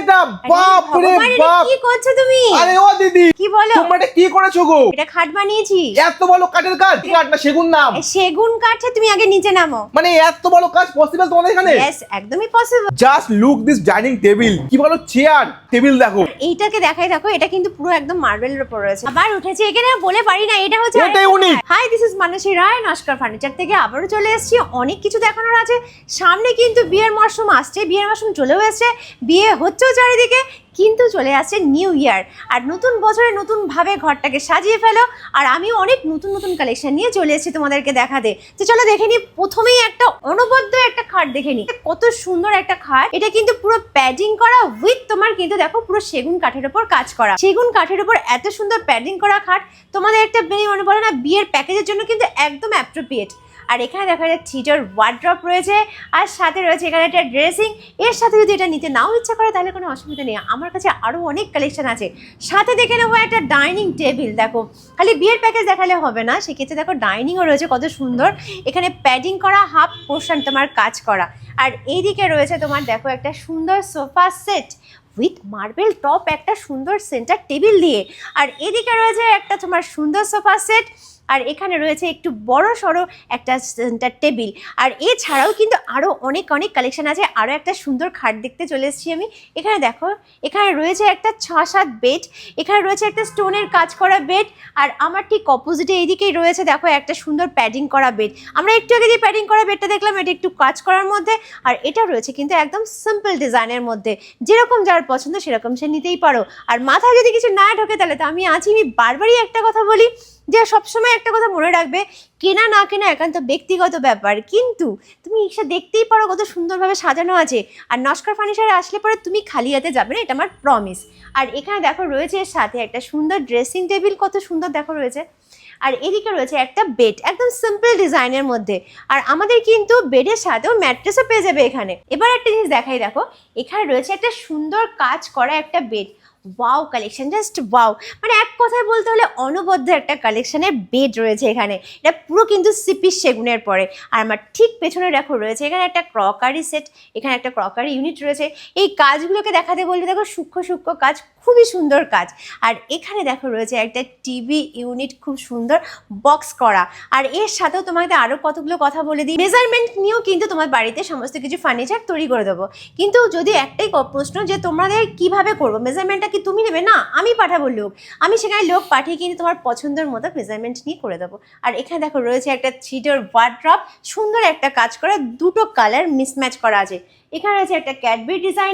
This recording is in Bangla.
এটা বাপ রে বাপ। কি করছ তুমি? আরে ও দিদি কি বলো? তোমরা এটা কি করেছ গো? এটা খাট বানিয়েছি এত বড় কাঠের কাজ। কি কাঠ না সেগুন নাম। সেগুন কাঠে তুমি আগে নিচে নামো। মানে এত বড় কাজ পসিবল তোমাদের এখানে? ইয়েস একদমই possible just look this dining table কি বলো চেয়ার টেবিল দেখো। এইটাকে দেখাই দেখো এটা কিন্তু পুরো একদম মার্বেলের উপর রয়েছে। আবার উঠেছে এখানে বলে পারি না এটা হচ্ছে এটাই unique। Hi is Mansi Roy Naskar furniture থেকে আবারও চলে এসেছি। অনেক কিছু দেখানোর আছে। সামনে কিন্তু বিয়ের মরশুম আসছে, বিয়ের মরশুম চলেও এসেছে। বিয়ে হচ্ছেও চারিদিকে, কিন্তু চলে আসছে নিউ ইয়ার আর নতুন বছরে নতুন ভাবে ঘরটাকে সাজিয়ে ফেলো। আর আমি অনেক নতুন নতুন কালেকশন নিয়ে চলে এসেছি তোমাদেরকে দেখাতে। তো চলো দেখে নিই, প্রথমেই একটা অনবদ্য একটা খাট দেখে নিই। কত সুন্দর একটা খাট। এটা কিন্তু পুরো প্যাডিং করা উইথ তোমার কিন্তু দেখো পুরো সেগুন কাঠের উপর কাজ করা। সেগুন কাঠের উপর এত সুন্দর প্যাডিং করা খাট। তোমাদের একটা মনে পড়ে না, বিয়ের প্যাকেজের কিন্তু একদম অ্যাপ্রোপ্রিয়েট আর এখানে দেখা যায় থিটার ওয়ার্ড্রপ রয়েছে, আর সাথে রয়েছে এখানে একটা ড্রেসিং এর সাথে যদি এটা নিতে নাও ইচ্ছা করে, তাহলে কোনো অসুবিধা নেই। আমার কাছে আরও অনেক কালেকশন আছে। সাথে দেখে নেব একটা ডাইনিং টেবিল দেখো। খালি বিয়ের প্যাকেজ দেখালে হবে না। সেক্ষেত্রে দেখো ডাইনিংও রয়েছে, কত সুন্দর। এখানে প্যাডিং করা হাফ পোর্শন তোমার কাজ করা। আর এইদিকে রয়েছে তোমার, দেখো একটা সুন্দর sofa set with marble top একটা সুন্দর সেন্টার টেবিল দিয়ে। আর এদিকে রয়েছে একটা তোমার সুন্দর সোফা সেট আর এখানে রয়েছে একটু বড় সড়ো একটা সেন্টার টেবিল আর এছাড়াও কিন্তু আরও অনেক অনেক কালেকশন আছে। আরও একটা সুন্দর খাট দেখতে চলে এসেছি আমি। এখানে দেখো, এখানে রয়েছে একটা ছ সাত বেড এখানে রয়েছে একটা স্টোনের কাজ করা বেড আর আমার ঠিক অপোজিটে এইদিকেই রয়েছে দেখো একটা সুন্দর প্যাডিং করা বেড আমরা একটু আগে যে প্যাডিং করা বেডটা দেখলাম, এটা একটু কাজ করার মধ্যে, আর এটা রয়েছে কিন্তু একদম সিম্পল ডিজাইনের মধ্যে। যেরকম যার পছন্দ সেরকম সে নিতেই পারো। আর মাথায় যদি কিছু না ঢোকে তাহলে তো আমি আছি। আমি বারবারই একটা কথা বলি যে সবসময় একটা কথা মনে রাখবে, কেনা না কেনা একান্ত ব্যক্তিগত ব্যাপার। কিন্তু তুমি এসে দেখতেই পারো কত সুন্দরভাবে সাজানো আছে। আর নস্কর ফার্নিচারে আসলে পরে তুমি খালি হাতে যাবে না, এটা আমার প্রমিস আর এখানে দেখো রয়েছে এর সাথে একটা সুন্দর ড্রেসিং টেবিল কত সুন্দর দেখো রয়েছে। আর এদিকে রয়েছে একটা বেড একদম সিম্পল ডিজাইনের মধ্যে। আর আমাদের কিন্তু বেডের সাথেও ম্যাট্রেসও পেয়ে যাবে এখানে। এবার একটা জিনিস দেখাই দেখো, এখানে রয়েছে একটা সুন্দর কাজ করা একটা bed wow collection just wow মানে এক কথায় বলতে হলে অনবদ্য একটা কালেকশনের বেড রয়েছে এখানে। এটা পুরো কিন্তু সিপি সেগুনের পরে। আর আমার ঠিক পেছনে দেখো রয়েছে এখানে একটা ক্রকারি সেট এখানে একটা ক্রকারি ইউনিট রয়েছে। এই কাজগুলোকে দেখাতে বললে দেখো সূক্ষ্ম সূক্ষ্ম কাজ, খুবই সুন্দর কাজ। আর এখানে দেখো রয়েছে একটা টিভি ইউনিট খুব সুন্দর বক্স করা। আর এর সাথেও তোমাকে আরও কতগুলো কথা বলে দিই। মেজারমেন্ট নিয়েও কিন্তু তোমার বাড়িতে সমস্ত কিছু ফার্নিচার তৈরি করে দেবো। কিন্তু যদি একটাই প্রশ্ন যে তোমাদের কীভাবে করব? মেজারমেন্টটা কি তুমি নেবে? না, আমি পাঠাবো লোক। আমি সেখানে লোক পাঠিয়ে কিন্তু তোমার পছন্দের মতো মেজারমেন্ট নিয়ে করে দেবো। আর এখানে দেখো রয়েছে একটা থ্রিডোর ওয়ার্ড্রপ সুন্দর একটা কাজ করা, দুটো কালার মিসম্যাচ করা আছে। এখানে রয়েছে একটা ক্যাডবেরি ডিজাইন